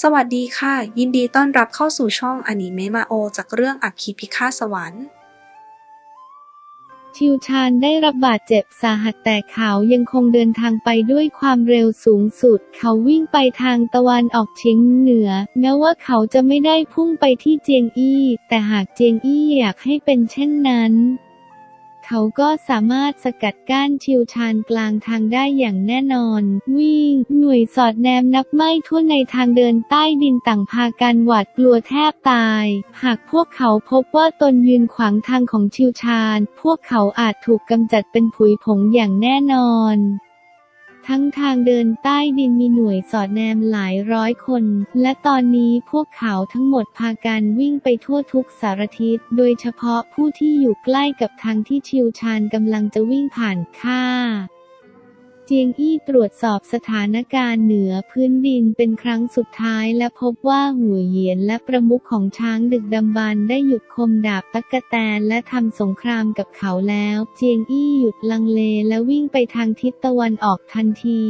สวัสดีค่ะ ยินดีต้อนรับเข้าสู่ช่องอนิเมะมาโอ จากเรื่องอัคคีพิฆาตสวรรค์ ชิวชาญได้รับบาดเจ็บสาหัสแต่เขายังคงเดินทางไปด้วยความเร็วสูงสุด เขาวิ่งไปทางตะวันออกเฉียงเหนือ แม้ว่าเขาจะไม่ได้พุ่งไปที่เจียงอี้ แต่หากเจียงอี้อยากให้เป็นเช่นนั้น เขาก็สามารถสกัดกั้นชิวชานกลางทางได้อย่างแน่นอน วิ่ง หน่วยสอดแนมนับไม่ถ้วนในทางเดินใต้ดินต่างพากันหวาดกลัวแทบตาย หากพวกเขาพบว่าตนยืนขวางทางของชิวชาน พวกเขาอาจถูกกำจัดเป็นผุยผงอย่างแน่นอน ทั้งทางเดินใต้ดินมีหน่วยสอดแนมหลายร้อยคน และตอนนี้พวกเขาทั้งหมดพากันวิ่งไปทั่วทุกสารทิศ โดยเฉพาะผู้ที่อยู่ใกล้กับทางที่ชิวชานกำลังจะวิ่งผ่านค่า เจียงอี้ตรวจสอบสถานการณ์เหนือพื้นดินเป็นครั้งสุดท้ายและพบว่าหัวเหยียนและประมุขของช้างดึกดำบรรได้หยุดคมดาบตะกกะแตนและทำสงครามกับเขาแล้ว เจียงอี้หยุดลังเลและวิ่งไปทางทิศตะวันออกทันที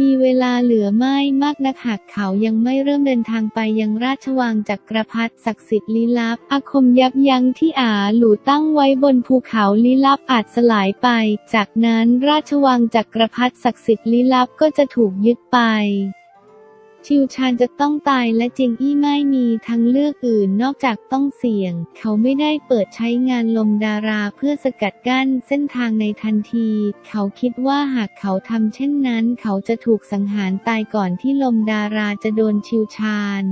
มีเวลาเหลือไม่มากนักหากเขายังไม่เริ่มเดินทางไปยังราชวังจักรพรรดิศักดิ์สิทธิ์ลี้ลับ อาคมยับยั้งที่อาหลูตั้งไว้บนภูเขาลี้ลับอาจสลายไป จากนั้นราชวังจักรพรรดิศักดิ์สิทธิ์ลี้ลับก็จะถูกยึดไป ชิวชาญจะต้องตายและเจิงอี้ไม่มีทางเลือกอื่นนอกจากต้องเสี่ยง เขาไม่ได้เปิดใช้งานลมดาราเพื่อสกัดกั้นเส้นทางในทันที เขาคิดว่าหากเขาทำเช่นนั้น เขาจะถูกสังหารตายก่อนที่ลมดาราจะโดนชิวชาญ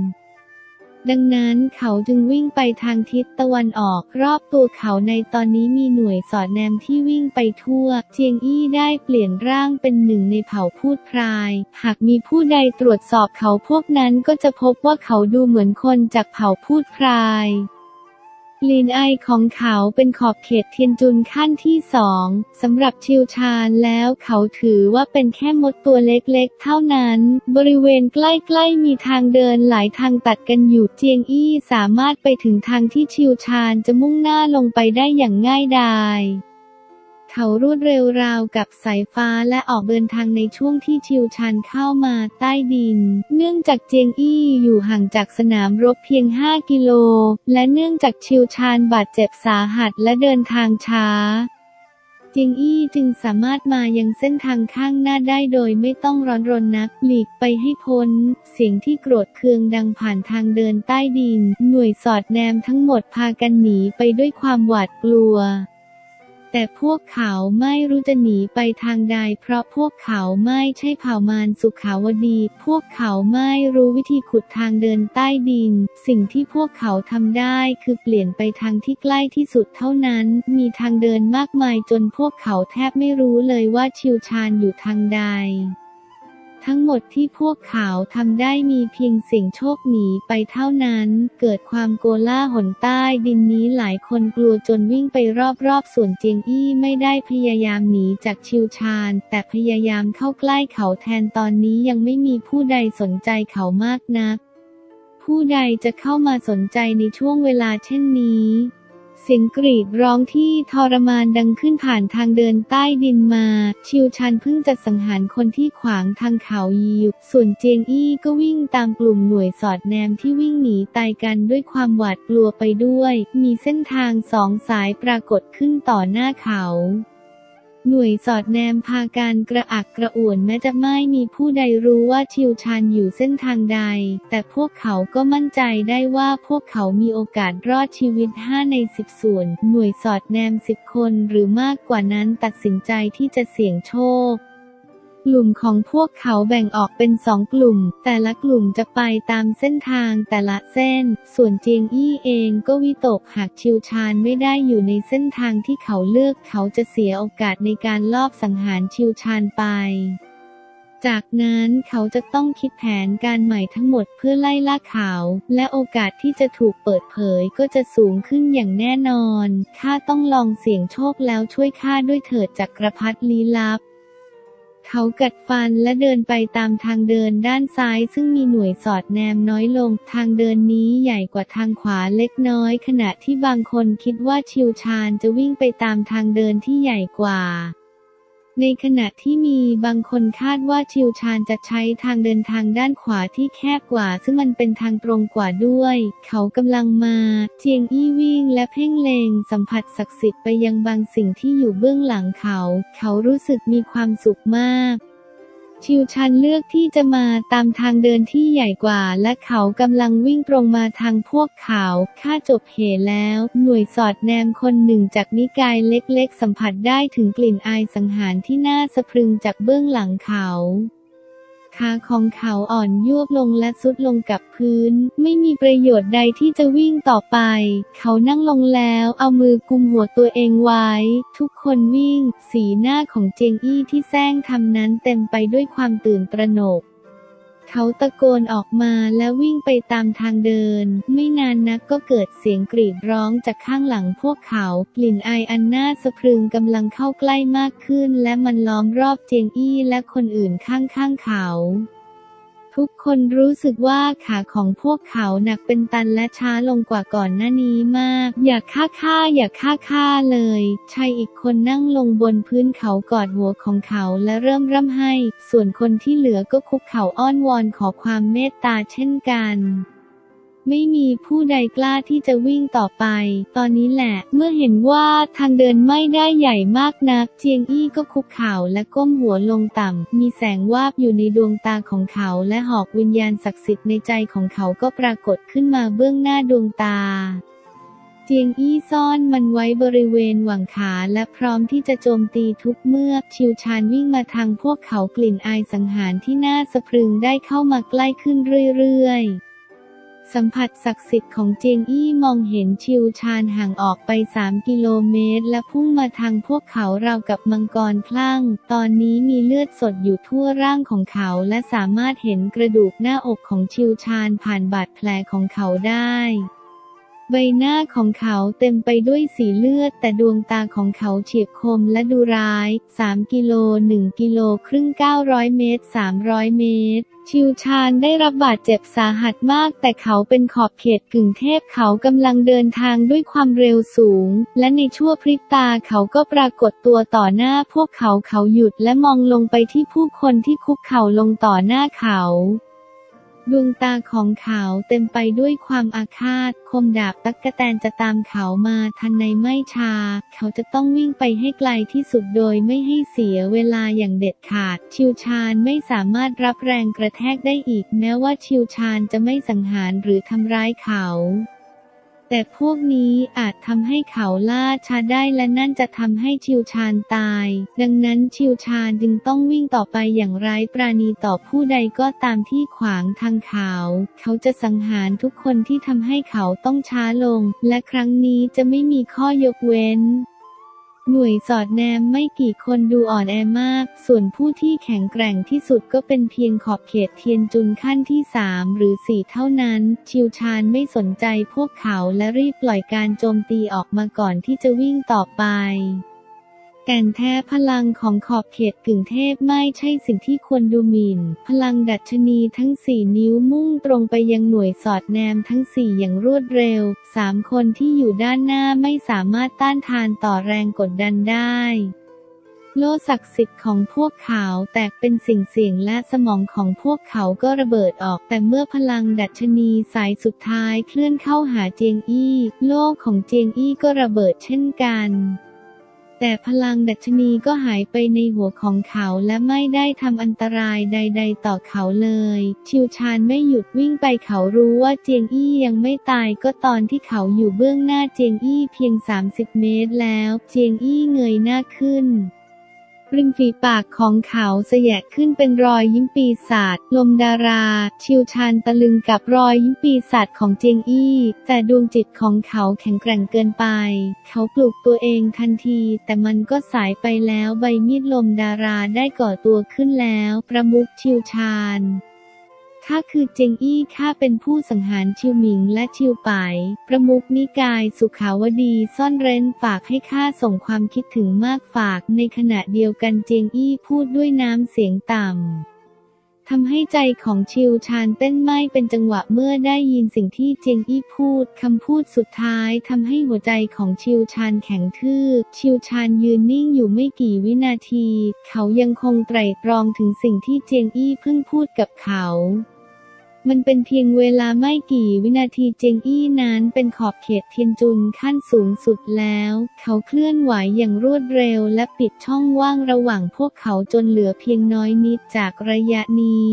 ดังนั้นเขาจึงวิ่งไปทางทิศตะวันออก รอบตัวเขาในตอนนี้มีหน่วยสอดแนมที่วิ่งไปทั่ว เจียงอี้ได้เปลี่ยนร่างเป็นหนึ่งในเผ่าพูดพราย หากมีผู้ใดตรวจสอบเขาพวกนั้นก็จะพบว่าเขาดูเหมือนคนจากเผ่าพูดพราย ลีนไอของเขาเป็นขอบเขตเทียนจุนขั้นที่สองสำหรับชิวชาญแล้วเขาถือว่าเป็นแค่มดตัวเล็กๆ เท่านั้น บริเวณใกล้ๆมีทางเดินหลายทางตัดกันอยู่เจียงอี้สามารถไปถึงทางที่ชิวชาญจะมุ่งหน้าลงไปได้อย่างง่ายดาย เขารวดเร็วราวกับสายฟ้าและออกเดินทางในช่วงที่ชิวชันเข้ามาใต้ดิน เนื่องจากเจียงอี้อยู่ห่างจากสนามรบเพียง 5 กิโล และเนื่องจากชิวชานบาดเจ็บสาหัสและเดินทางช้าเจียงอี้จึงสามารถมายังเส้นทางข้างหน้าได้โดยไม่ต้องร้อนรนนักหลีกไปให้พ้น เสียงที่โกรธเคืองดังผ่านทางเดินใต้ดิน หน่วยสอดแนมทั้งหมดพากันหนีไปด้วยความหวาดกลัว แต่พวกเขาไม่รู้จะหนีไปทางใด เพราะพวกเขาไม่ใช่เผ่ามารสุขาวดี พวกเขาไม่รู้วิธีขุดทางเดินใต้ดิน สิ่งที่พวกเขาทำได้คือเปลี่ยนไปทางที่ใกล้ที่สุดเท่านั้น มีทางเดินมากมายจนพวกเขาแทบไม่รู้เลยว่าชิวชานอยู่ทางใด ทั้งหมดที่พวกเขาทำได้มีเพียงสียงโชคหนีไปเท่านั้น เกิดความโกล่าหนใต้ดินนี้หลายคนกลัวจนวิ่งไปรอบๆส่วนเจียงอี้ไม่ได้พยายามหนีจากชิวชาน แต่พยายามเข้าใกล้เขาแทนตอนนี้ยังไม่มีผู้ใดสนใจเขามากนัก ผู้ใดจะเข้ามาสนใจในช่วงเวลาเช่นนี้ เสียงกรีดร้องที่ทรมานดังขึ้นผ่านทางเดินใต้ดินมา ชิวชันเพิ่งจะสังหารคนที่ขวางทางเขายิว ส่วนเจียงอี้ก็วิ่งตามกลุ่มหน่วยสอดแนมที่วิ่งหนีตายกันด้วยความหวาดกลัวไปด้วย มีเส้นทางสองสายปรากฏขึ้นต่อหน้าเขา หน่วยสอดแนมพาการกระอักกระอ่วนแม้จะไม่มีผู้ใดรู้ว่าชิวชันอยู่เส้นทางใด แต่พวกเขาก็มั่นใจได้ว่าพวกเขามีโอกาสรอดชีวิต 5 ใน 10 ส่วน หน่วยสอดแนม 10 คนหรือมากกว่านั้นตัดสินใจที่จะเสี่ยงโชค ลุ่มของพวกเขาแบ่งออกเป็นสองกลุ่ม แต่ละกลุ่มจะไปตามเส้นทางแต่ละเส้น ส่วนเจียงอี้เองก็วิตกหากชิวชาญไม่ได้อยู่ในเส้นทางที่เขาเลือกเขาจะเสียโอกาสในการลอบสังหารชิวชาญไปจากนั้นเขาจะต้องคิดแผนการใหม่ทั้งหมดเพื่อไล่ล่าเขา และโอกาสที่จะถูกเปิดเผยก็จะสูงขึ้นอย่างแน่นอน ข้าต้องลองเสี่ยงโชคแล้วช่วยข้าด้วยเถิดจักรพรรดิลี้ลับ เขากัดฟันและเดินไปตามทางเดินด้านซ้ายซึ่งมีหน่วยสอดแนมน้อยลง ทางเดินนี้ใหญ่กว่าทางขวาเล็กน้อย ขณะที่บางคนคิดว่าชิวชานจะวิ่งไปตามทางเดินที่ใหญ่กว่า ในขณะที่มีบางคนคาดว่าชิวชานจะใช้ทางเดินทางด้านขวาที่แคบกว่า ซึ่งมันเป็นทางตรงกว่าด้วย เขากำลังมา เจียงอี้วิ่งและเพ่งเลงสัมผัสศักดิ์สิทธิ์ไปยังบางสิ่งที่อยู่เบื้องหลังเขา เขารู้สึกมีความสุขมาก ชิวชันเลือกที่จะมาตามทางเดินที่ใหญ่กว่า และเขากำลังวิ่งตรงมาทางพวกเขา ข้าจบเหแล้ว หน่วยสอดแนมคนหนึ่งจากนิกายเล็กๆ สัมผัสได้ถึงกลิ่นอายสังหารที่น่าสะพรึงจากเบื้องหลังเขา ขาของเขาอ่อนยวบลงและสุดลงกับพื้น ไม่มีประโยชน์ใดที่จะวิ่งต่อไป เขานั่งลงแล้วเอามือกุมหัวตัวเองไว้ ทุกคนวิ่ง สีหน้าของเจงอี้ที่แซงทำนั้นเต็มไปด้วยความตื่นตระหนก เขาตะโกนออกมาและวิ่งไปตามทางเดิน ไม่นานนักก็เกิดเสียงกรีดร้องจากข้างหลังพวกเขา กลิ่นไออันน่าสะพรึงกำลังเข้าใกล้มากขึ้น และมันล้อมรอบเจงอี้และคนอื่นข้างๆเขา ทุกคนรู้สึกว่าขาของพวกเขาหนักเป็นตันและช้าลงกว่าก่อนหน้านี้มาก อย่าฆ่าฆ่าอย่าฆ่าฆ่าเลยชายอีกคนนั่งลงบนพื้นเขากอดหัวของเขาและเริ่มร่ำไห้ ส่วนคนที่เหลือก็คุกเข่าอ้อนวอนขอความเมตตาเช่นกัน ไม่มีผู้ใดกล้าที่จะวิ่งต่อไป ตอนนี้แหละ เมื่อเห็นว่าทางเดินไม่ได้ใหญ่มากนัก เจียงอี้ก็คุกเข่าและก้มหัวลงต่ำ มีแสงวาบอยู่ในดวงตาของเขาและหอกวิญญาณศักดิ์สิทธิ์ในใจของเขาก็ปรากฏขึ้นมาเบื้องหน้าดวงตาเจียงอี้ซ่อนมันไว้บริเวณหว่างขาและพร้อมที่จะโจมตีทุกเมื่อ ชิวชานวิ่งมาทางพวกเขากลิ่นอายสังหารที่น่าสะพรึงได้เข้ามาใกล้ขึ้นเรื่อยๆ สัมผัสศักดิ์สิทธิ์ของเจียงอี้มองเห็นชิวชานห่างออกไป 3 กิโลเมตร และพุ่งมาทางพวกเขาเรากับมังกรคลั่ง ตอนนี้มีเลือดสดอยู่ทั่วร่างของเขาและสามารถเห็นกระดูกหน้าอกของชิวชานผ่านบาดแผลของเขาได้ ใบหน้าของเขาเต็มไปด้วยสีเลือด แต่ดวงตาของเขาเฉียบคมและดูร้าย 3 กิโล 1 กิโลครึ่ง 900 เมตร 300 เมตร ชิวชานได้รับบาดเจ็บสาหัสมาก แต่เขาเป็นขอบเขตกึ่งเทพเขากำลังเดินทางด้วยความเร็วสูง และในชั่วพริบตาเขาก็ปรากฏตัวต่อหน้าพวกเขาเขาหยุดและมองลงไปที่ผู้คนที่คุกเข่าลงต่อหน้าเขา ดวงตาของเขาเต็มไปด้วยความอาฆาต คมดาบตักกะแตนจะตามเขามาทันในไม่ช้าเขาจะต้องวิ่งไปให้ไกลที่สุดโดยไม่ให้เสียเวลาอย่างเด็ดขาด ชิวชานไม่สามารถรับแรงกระแทกได้อีก แม้ว่าชิวชานจะไม่สังหารหรือทำร้ายเขา แต่พวกนี้อาจทำให้เขาล่าช้าได้และนั่นจะทำให้ชิวชานตาย ดังนั้นชิวชานจึงต้องวิ่งต่อไปอย่างไร้ปราณีต่อผู้ใดก็ตามที่ขวางทางเขา เขาจะสังหารทุกคนที่ทำให้เขาต้องช้าลง และครั้งนี้จะไม่มีข้อยกเว้น หน่วยสอดแนมไม่กี่คนดูอ่อนแอมาก ส่วนผู้ที่แข็งแกร่งที่สุดก็เป็นเพียงขอบเขตเทียนจุนขั้นที่สามหรือสี่เท่านั้น ชิวชานไม่สนใจพวกเขาและรีบปล่อยการโจมตีออกมาก่อนที่จะวิ่งต่อไป แก่นแท้พลังของขอบเขตกึ่งเทพไม่ใช่สิ่งที่ควรดูหมิ่น พลังดัชนีทั้งสี่นิ้วมุ่งตรงไปยังหน่วยสอดแนมทั้งสี่อย่างรวดเร็ว สามคนที่อยู่ด้านหน้าไม่สามารถต้านทานต่อแรงกดดันได้โลศักดิ์สิทธิ์ของพวกเขาแตกเป็นสิ่งเสี่ยงและสมองของพวกเขาก็ระเบิดออก แต่เมื่อพลังดัชนีสายสุดท้ายเคลื่อนเข้าหาเจียงอี้ โลกของเจียงอี้ก็ระเบิดเช่นกัน แต่พลังดัชนีก็หายไปในหัวของเขาและไม่ได้ทำอันตรายใด ๆ ต่อเขาเลย ชิวชานไม่หยุดวิ่งไปเขารู้ว่าเจียงอี้ยังไม่ตายก็ตอนที่เขาอยู่เบื้องหน้าเจียงอี้เพียง 30 เมตรแล้ว เจียงอี้เงยหน้าขึ้น ริมฝีปากของเขาเสยะขึ้นเป็นรอยยิ้มปีศาจลมดารา ชิวชานตะลึงกับรอยยิ้มปีศาจของเจียงอี้ แต่ดวงจิตของเขาแข็งแกร่งเกินไป เขาปลุกตัวเองทันที แต่มันก็สายไปแล้วใบมีดลมดาราได้ก่อตัวขึ้นแล้ว ประมุขชิวชาน ข้าคือเจงอี้ข้าเป็นผู้สังหารชิวหมิงและชิวไปประมุขนิกายสุขาวดีซ่อนเร้นฝากให้ข้าส่งความคิดถึงมากฝาก ในขณะเดียวกันเจงอี้พูดด้วยน้ำเสียงต่ำทำให้ใจของชิวชานเต้นไม่เป็นจังหวะเมื่อได้ยินสิ่งที่เจียงอี้พูดคำพูดสุดท้ายทำให้หัวใจของชิวชานแข็งทื่อ ชิวชานยืนนิ่งอยู่ไม่กี่วินาที เขายังคงไตร่ตรองถึงสิ่งที่เจียงอี้เพิ่งพูดกับเขา มันเป็นเพียงเวลาไม่กี่วินาทีเจงอี้นั้นเป็นขอบเขตเทียนจุนขั้นสูงสุดแล้ว เขาเคลื่อนไหวอย่างรวดเร็วและปิดช่องว่างระหว่างพวกเขาจนเหลือเพียงน้อยนิดจากระยะนี้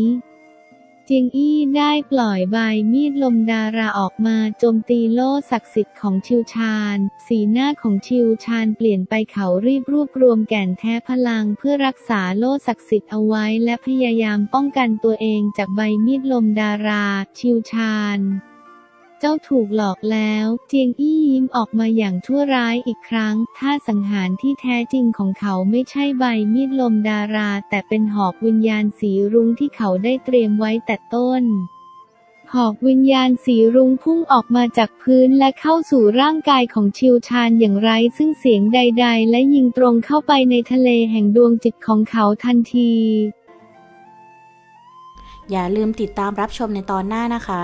เจียงอี้ได้ปล่อยใบมีดลมดาราออกมาโจมตีโล่ศักดิ์สิทธิ์ของชิวชานสีหน้าของชิวชานเปลี่ยนไปเขารีบรวบรวมแก่นแท้พลังเพื่อรักษาโล่ศักดิ์สิทธิ์เอาไว้และพยายามป้องกันตัวเองจากใบมีดลมดารา ชิวชาน เจ้าถูกหลอกแล้ว เจียงอี้ยิ้มออกมาอย่างชั่วร้ายอีกครั้ง ท่าสังหารที่แท้จริงของเขาไม่ใช่ใบมีดลมดารา แต่เป็นหอกวิญญาณสีรุ้งที่เขาได้เตรียมไว้แต่ต้นหอกวิญญาณสีรุ้งพุ่งออกมาจากพื้นและเข้าสู่ร่างกายของชิวชานอย่างไร้ซึ่งเสียงใด ๆ และยิงตรงเข้าไปในทะเลแห่งดวงจิตของเขาทันที อย่าลืมติดตามรับชมในตอนหน้านะคะ